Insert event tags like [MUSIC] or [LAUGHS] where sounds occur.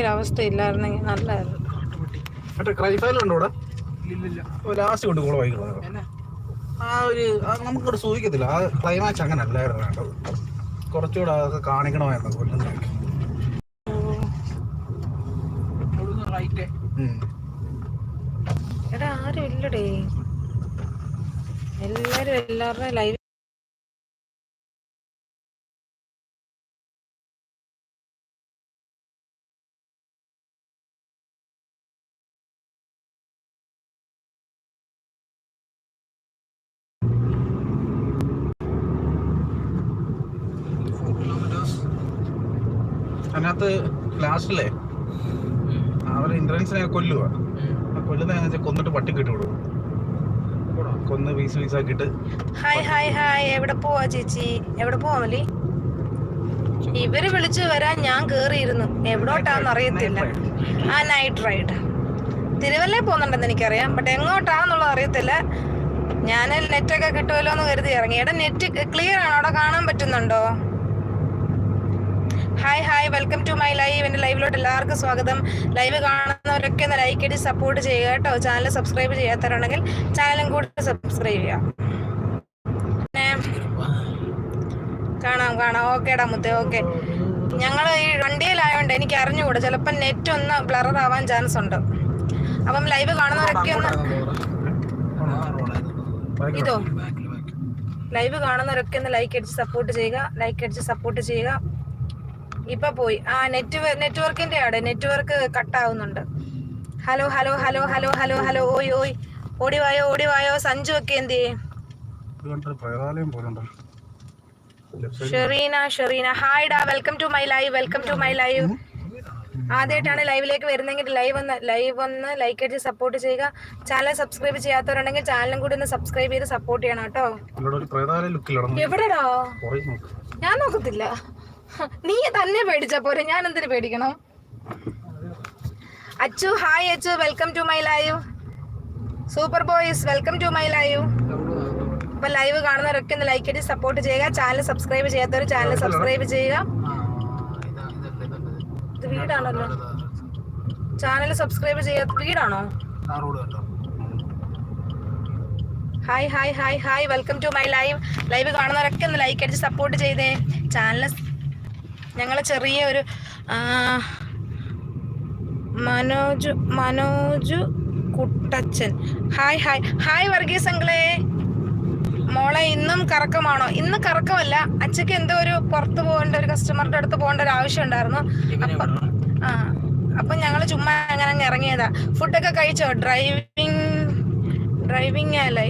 ഒരു അവസ്ഥ ഇല്ലായിരുന്നെങ്കിൽ നല്ലതായിരുന്നു മറ്റേ ക്രൈഫൈലുണ്ടോ ഇവിടെ ഇല്ലില്ല. ലാസ്റ്റ് കൊണ്ട് കൂടെ വായിക്കണം ആ ഒരു ആ നമുക്കത് സൂഹിക്കത്തില്ല ആ ക്ലൈമാക്സ് അങ്ങനെ അല്ലായിരുന്നു വേണ്ടത്. കുറച്ചുകൂടെ അതൊക്കെ കാണിക്കണമായിരുന്നു കൊല്ലുന്നതൊക്കെ. അവിടുന്ന് എടാ ആരും ഇല്ലടേ. എല്ലാരും എല്ലാവരുടെയും ലൈവ് അതിനകത്ത് ലാസ്റ്റിലെ അവരെ ഇൻട്രൻസിനെ കൊല്ലുക ആ കൊല്ലുന്ന വെച്ചാൽ കൊന്നിട്ട് പട്ടി കിട്ടി വിടും. കൊന്ന്? പീസ് പീസ് ആക്കിട്ട് ഹായ് ഹായ് ഹായ് എവിടെ പോവാ ചേച്ചി? എവിടെ പോവാമലി ഇവർ വിളിച്ചു വരാൻ ഞാൻ കേറിയിരുന്നു. എവിടോട്ടാന്ന് അറിയത്തില്ല. ആ നൈറ്റ് റൈഡ് തിരുവല്ല പോകുന്നുണ്ടെന്ന് എനിക്കറിയാം. ബട്ട് എങ്ങോട്ടാന്നുള്ളത് അറിയത്തില്ല. ഞാൻ നെറ്റൊക്കെ കിട്ടുമല്ലോ എന്ന് കരുതി ഇറങ്ങി. എടാ നെറ്റ് ക്ലിയർ ആണോ? അവിടെ കാണാൻ പറ്റുന്നുണ്ടോ? Hi hi welcome to my live എന്റെ ലൈവിലോട്ട് എല്ലാവർക്കും സ്വാഗതം. ലൈവ് കാണുന്നവരൊക്കെ ഒന്ന് ലൈക്ക് അടി സപ്പോർട്ട് ചെയ്യുക കേട്ടോ. ചാനൽ സബ്സ്ക്രൈബ് ചെയ്യാത്തവരുണ്ടെങ്കിൽ ചാനലും കൂടെ സബ്സ്ക്രൈബ് ചെയ്യാം. കാണാം കാണാം. ഓക്കേടാ മുത്തേ ഓക്കെ ഞങ്ങൾ ഈ വണ്ടിയിലായോണ്ട് എനിക്ക് അറിഞ്ഞുകൂടാ. ചിലപ്പോൾ നെറ്റ് ഒന്ന് ബ്ലറർ ആവാൻ ചാൻസ് ഉണ്ട്. അപ്പം ലൈവ് കാണുന്നവരൊക്കെ ഒന്ന് ഇതോ? ലൈവ് കാണുന്നവരൊക്കെ ഒന്ന് ലൈക്ക് അടിച്ച് സപ്പോർട്ട് ചെയ്യുക. ലൈക്ക് അടിച്ച് സപ്പോർട്ട് ചെയ്യുക. ഇപ്പൊ പോയി. ആ നെറ്റ് നെറ്റ്വർക്കിന്റെ ആണ് network കട്ടാവുന്നുണ്ട്. Hello hello hello hello hello hello ഓയ് ഓയ്. ഓടിവായോ ഓടിവായോ. ഓടി വായോ സഞ്ജു ഒക്കെ എന്ത് ഷെറീന ഷെറീന. ഹായ് ഡാ. Welcome to my live welcome to my live ആദ്യമായിട്ടാണ് ലൈവിലേക്ക് വരുന്നെങ്കിൽ ലൈവ് ഒന്ന് ലൈവ് ഒന്ന് ലൈക്ക് അടിച്ച് സപ്പോർട്ട് ചെയ്യുക. ചാനൽ സബ്സ്ക്രൈബ് ചെയ്യാത്തവരുണ്ടെങ്കിൽ ചാനലും കൂടി ഒന്ന് സബ്സ്ക്രൈബ് ചെയ്ത് സപ്പോർട്ട് ചെയ്യണം കേട്ടോ. എവിടെടാ? ഞാൻ നോക്കത്തില്ല. [LAUGHS] നീ തന്നെ പേടിച്ച പോരെ. ഞാൻ എന്തിനു പേടിക്കണം? Achu hi Achu. Welcome to my live super boys welcome to my live അപ്പൊ ലൈവ് കാണുന്നവരൊക്കെ ഒന്ന് ലൈക്ക് അടിച്ച് സപ്പോർട്ട് ചെയ്യുക. ചാനൽ സബ്സ്ക്രൈബ് ചെയ്യാത്തവർ ചാനൽ സബ്സ്ക്രൈബ് ചെയ്യുക. ഇതാ വീടാണല്ലോ. ചാനൽ സബ്സ്ക്രൈബ് ചെയ്യാത്ത വീടാണോ? Hi hi hi hi welcome to my live live കാണുന്നവരൊക്കെ ഒന്ന് ലൈക്ക് അടിച്ച് സപ്പോർട്ട് ചെയ്തേ. ചാനൽ ഞങ്ങൾ ചെറിയ ഒരു Manoj Manoj Kuttachan hi hi. Hi Varghese അങ്കിളേ മോളെ ഇന്നും കറക്കമാണോ? ഇന്ന് കറക്കമല്ല. അച്ഛക്ക് എന്തോ ഒരു പുറത്ത് പോകേണ്ട ഒരു കസ്റ്റമറുടെ അടുത്ത് പോകേണ്ട ഒരു ആവശ്യം ഉണ്ടായിരുന്നു. അപ്പൊ ആ അപ്പൊ ഞങ്ങൾ ചുമ്മാ അങ്ങനെ അങ്ങ് ഇറങ്ങിയതാ ഫുഡൊക്കെ കഴിച്ചോ? ഡ്രൈവിംഗ് ഡ്രൈവിംഗ് അല്ലേ?